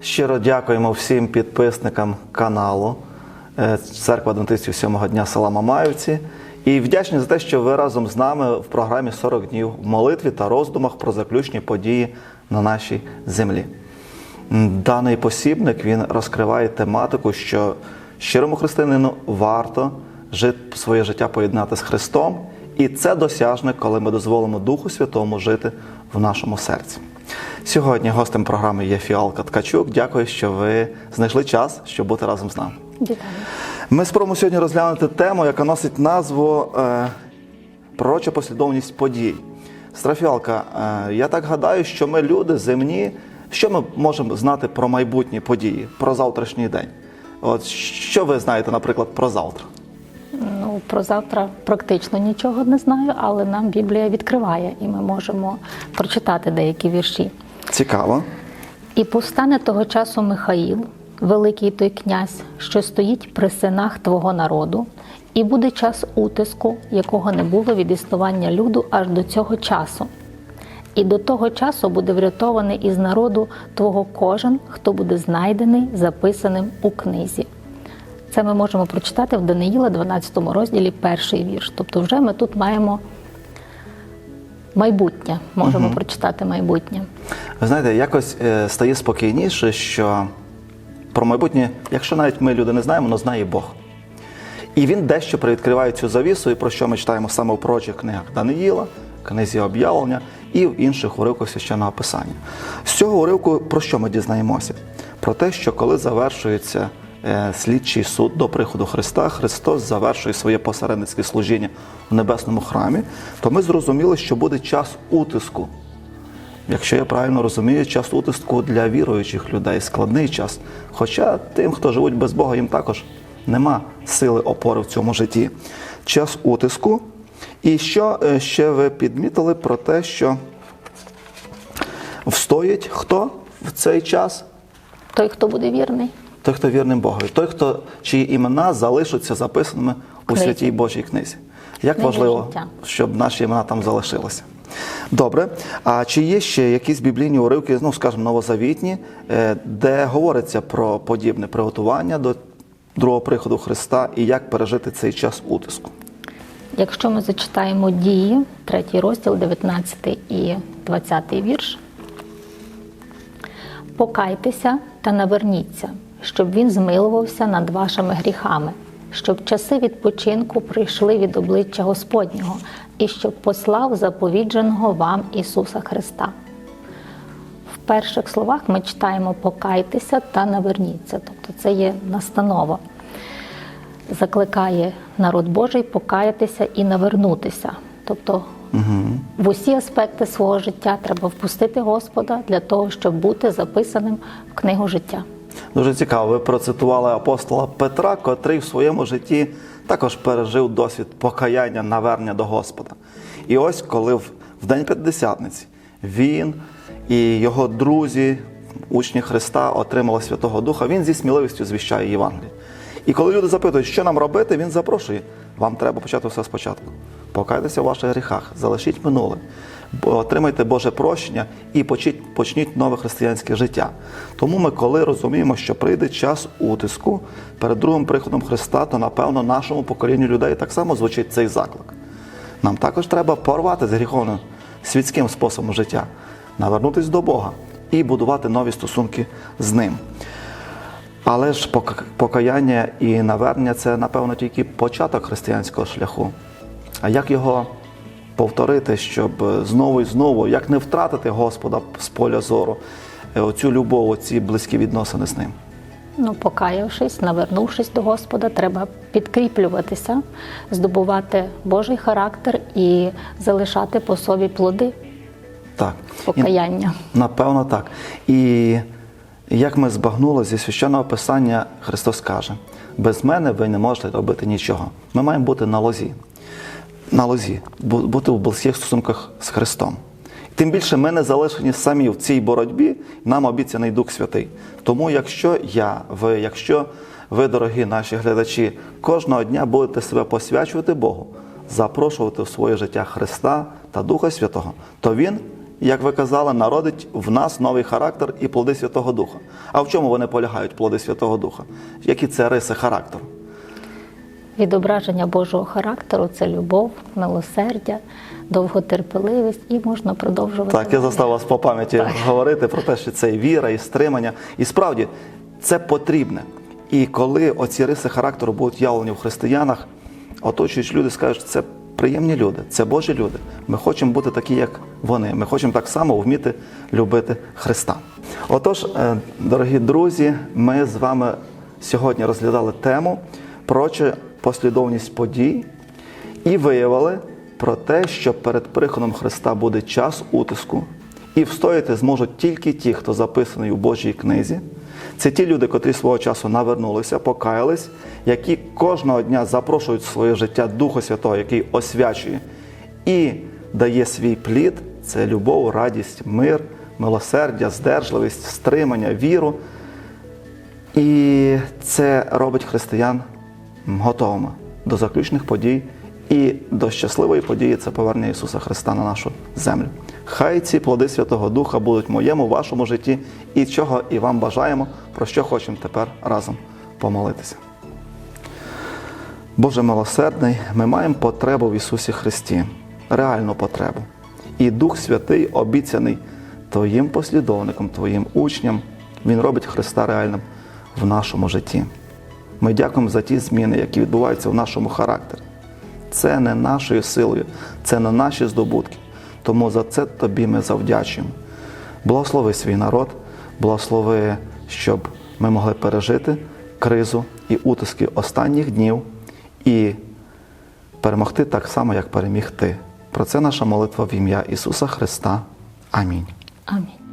Щиро дякуємо всім підписникам каналу е, Церква Адвентистів сьомого дня села Мамаївці. І вдячні за те, що ви разом з нами в програмі 40 днів в молитві та роздумах про заключні події на нашій землі. Даний посібник він розкриває тематику, що щирому християнину варто жити своє життя поєднати з Христом, і це досяжне, коли ми дозволимо Духу Святому жити в нашому серці. Сьогодні гостем програми є Фіалка Ткачук. Дякую, що ви знайшли час, щоб бути разом з нами. Вітаю. Ми спробуємо сьогодні розглянути тему, яка носить назву е, Пророча послідовність подій. Страфіалка, е, я так гадаю, що ми люди земні. Що ми можемо знати про майбутні події, про завтрашній день? От що ви знаєте, наприклад, про завтра? Ну, про завтра практично нічого не знаю, але нам Біблія відкриває, і ми можемо прочитати деякі вірші. Цікаво. І повстане того часу Михаїл, великий той князь, що стоїть при синах твого народу, і буде час утиску, якого не було від існування люду аж до цього часу. І до того часу буде врятований із народу твого кожен, хто буде знайдений, записаним у книзі. Це ми можемо прочитати в Даниїла, 12 розділі, перший вірш. Тобто, вже ми тут маємо майбутнє, можемо прочитати майбутнє. Ви знаєте, якось е, стає спокійніше, що про майбутнє, якщо навіть ми люди не знаємо, але знає Бог. І він дещо привідкриває цю завісу, і про що ми читаємо саме в пророчих книгах Даниїла, книзі об'явлення і в інших уривках священного писання. З цього уривку про що ми дізнаємося? Про те, що коли завершується слідчий суд до приходу Христа, Христос завершує своє посередницьке служіння в небесному храмі, то ми зрозуміли, що буде час утиску. Якщо я правильно розумію, час утиску для віруючих людей складний час. Хоча тим, хто живуть без Бога, їм також нема сили опори в цьому житті. Час утиску. І що е, ще ви підмітили про те, що встоїть хто в цей час? Той, хто буде вірний. Той, хто вірним Богові, той, хто чиї імена залишаться записаними у святій Божій книзі. Як Книги важливо, життя. щоб наші імена там залишилися. Добре. А чи є ще якісь біблійні уривки, ну скажімо, новозавітні, е, де говориться про подібне приготування до другого приходу Христа і як пережити цей час утиску? Якщо ми зачитаємо дії, третій розділ, 19 і 20 вірш. Покайтеся та наверніться, щоб він змилувався над вашими гріхами, щоб часи відпочинку прийшли від обличчя Господнього, і щоб послав заповідженого вам Ісуса Христа. В перших словах ми читаємо покайтеся та наверніться, тобто це є настанова закликає народ Божий покаятися і навернутися. Тобто в усі аспекти свого життя треба впустити Господа для того, щоб бути записаним в книгу життя. Дуже цікаво, ви процитували апостола Петра, котрий в своєму житті також пережив досвід покаяння, навернення до Господа. І ось коли в День П'ятдесятниці він і його друзі, учні Христа, отримали Святого Духа, він зі сміливістю звіщає Євангеліє. І коли люди запитують, що нам робити, він запрошує. Вам треба почати все спочатку. Покайтеся в ваших гріхах, залишіть минуле, отримайте Боже прощення і почіть- почніть нове християнське життя. Тому ми, коли розуміємо, що прийде час утиску перед другим приходом Христа, то напевно нашому поколінню людей так само звучить цей заклик. Нам також треба порвати з гріховним світським способом життя, навернутися до Бога і будувати нові стосунки з ним. Але ж покаяння і навернення це, напевно, тільки початок християнського шляху. А як його повторити, щоб знову і знову, як не втратити Господа з поля зору, е, оцю любов, оці близькі відносини з ним? Ну, покаявшись, навернувшись до Господа, треба підкріплюватися, здобувати Божий характер і залишати по собі плоди Так. І- покаяння. Напевно, так. І як ми збагнули зі священного писання, Христос каже: без мене ви не можете робити нічого. Ми маємо бути на лозі. На лозі, бу- бути в близьких стосунках з Христом. Тим більше ми не залишені самі в цій боротьбі, нам обіцяний Дух Святий. Тому, якщо я, ви, якщо ви, дорогі наші глядачі, кожного дня будете себе посвячувати Богу, запрошувати в своє життя Христа та Духа Святого, то Він як ви казали, народить в нас новий характер і плоди Святого Духа. А в чому вони полягають, плоди Святого Духа? Які це риси характеру? Відображення Божого характеру це любов, милосердя, довготерпеливість і можна продовжувати. Так, я застав вас по пам'яті говорити про те, що це і віра, і стримання. І справді це потрібне. І коли оці риси характеру будуть явлені в християнах, оточуючі люди скажуть, що це приємні люди, це Божі люди. Ми хочемо бути такі, як вони. Ми хочемо так само вміти любити Христа. Отож, е, дорогі друзі, ми з вами сьогодні розглядали тему проче послідовність подій і виявили про те, що перед приходом Христа буде час утиску, і встояти зможуть тільки ті, хто записаний у Божій книзі. Це ті люди, котрі свого часу навернулися, покаялись, які кожного дня запрошують в своє життя Духа Святого, який освячує і дає свій плід це любов, радість, мир, милосердя, здержливість, стримання, віру. І це робить християн готовими до заключних подій і до щасливої події це повернення Ісуса Христа на нашу землю. Хай ці плоди Святого Духа будуть в моєму, вашому житті, і чого і вам бажаємо, про що хочемо тепер разом помолитися. Боже милосердний, ми маємо потребу в Ісусі Христі, реальну потребу. І Дух Святий, обіцяний Твоїм послідовником, Твоїм учням, Він робить Христа реальним в нашому житті. Ми дякуємо за ті зміни, які відбуваються в нашому характері. Це не нашою силою, це не наші здобутки. Тому за це тобі ми завдячуємо. Благослови свій народ, благослови, щоб ми могли пережити кризу і утиски останніх днів і перемогти так само, як переміг ти. Про це наша молитва в ім'я Ісуса Христа. Амінь. Амінь.